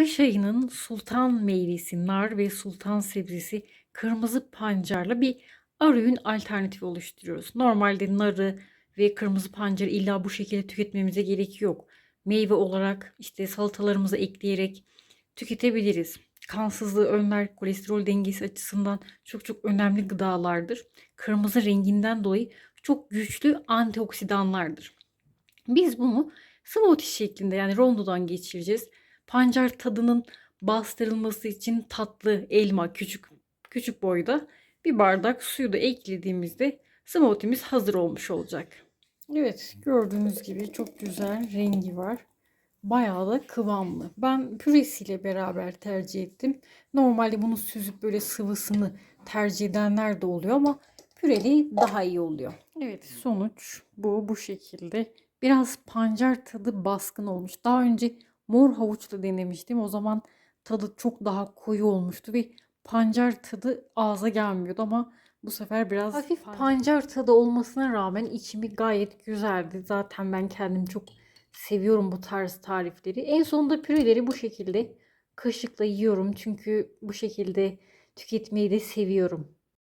Kış ayının sultan meyvesi, nar ve sultan sebzesi kırmızı pancarla bir arayün alternatifi oluşturuyoruz. Normalde narı ve kırmızı pancarı illa bu şekilde tüketmemize gerek yok. Meyve olarak işte salatalarımıza ekleyerek tüketebiliriz. Kansızlığı önler, kolesterol dengesi açısından çok çok önemli gıdalardır. Kırmızı renginden dolayı çok güçlü antioksidanlardır. Biz bunu smoothie şeklinde yani rondodan geçireceğiz. Pancar tadının bastırılması için tatlı elma küçük küçük boyda bir bardak suyu da eklediğimizde smoothie'miz hazır olmuş olacak. Evet gördüğünüz gibi çok güzel rengi var. Bayağı da kıvamlı. Ben püresiyle beraber tercih ettim. Normalde bunu süzüp böyle sıvısını tercih edenler de oluyor ama püreli daha iyi oluyor. Evet sonuç bu bu şekilde. Biraz pancar tadı baskın olmuş. Daha önce mor havuçla denemiştim. O zaman tadı çok daha koyu olmuştu ve pancar tadı ağza gelmiyordu ama bu sefer biraz hafif pancar tadı olmasına rağmen içimi gayet güzeldi. Zaten ben kendim çok seviyorum bu tarz tarifleri. En sonunda püreleri bu şekilde kaşıkla yiyorum. Çünkü bu şekilde tüketmeyi de seviyorum.